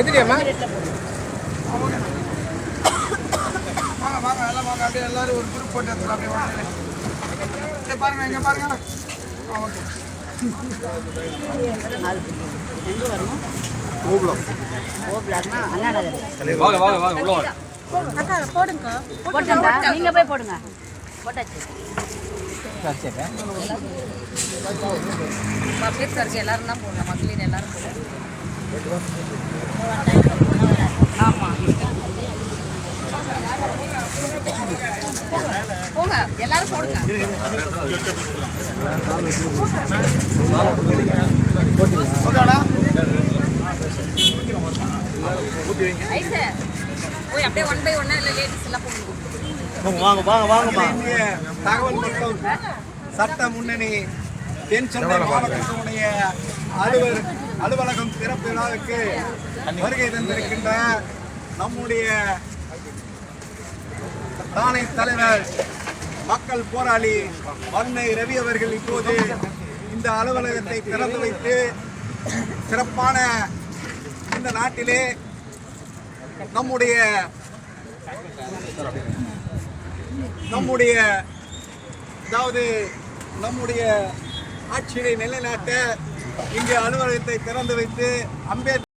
எதிரியாம்மா வாங்க வாங்க எல்லாம் வாங்க அப்படியே எல்லாரும் ஒரு குரூப் போட்டு எடுத்துக்கலாம் அப்படியே வாங்க இங்க பாருங்க இங்க பாருங்க ஓகே எங்க வரணும் ஓபுலம் ஓபுலாமா அண்ணா நகர் வாங்க வாங்க வாங்க உள்ள வாங்க அக்கா போடுங்க போட்டுங்க நீங்க போய் போடுங்க. போட்டாச்சு. பப்ளிக் சர்ச் எல்லோரும் தான் போடணும் மக்களின் எல்லாரும் போடணும். ஆமா. போங்க எல்லாரும் போடுங்க. போய் அப்படியே ஒன் பை ஒன்னா இல்லை லேடிஸ் எல்லாம் போடுங்க. வாங்க வாங்க வாங்கம்மா. தகவல் மற்றும் சட்ட முன்னணி தென் சென்னை மாவட்டத்தினுடைய அலுவலர் அலுவலகம் திறப்பு விழாவுக்கு வருகை தந்திருக்கின்ற நம்முடைய தானை தலைவர் மக்கள் போராளி வன்னை ரவி அவர்கள் இப்போது இந்த அலுவலகத்தை திறந்து வைத்து சிறப்பான இந்த நாட்டிலே நம்முடைய நம்முடைய அதாவது நம்முடைய ஆட்சியை நிலைநாட்ட இங்கே அலுவலகத்தை திறந்து வைத்து அம்பேத்கர்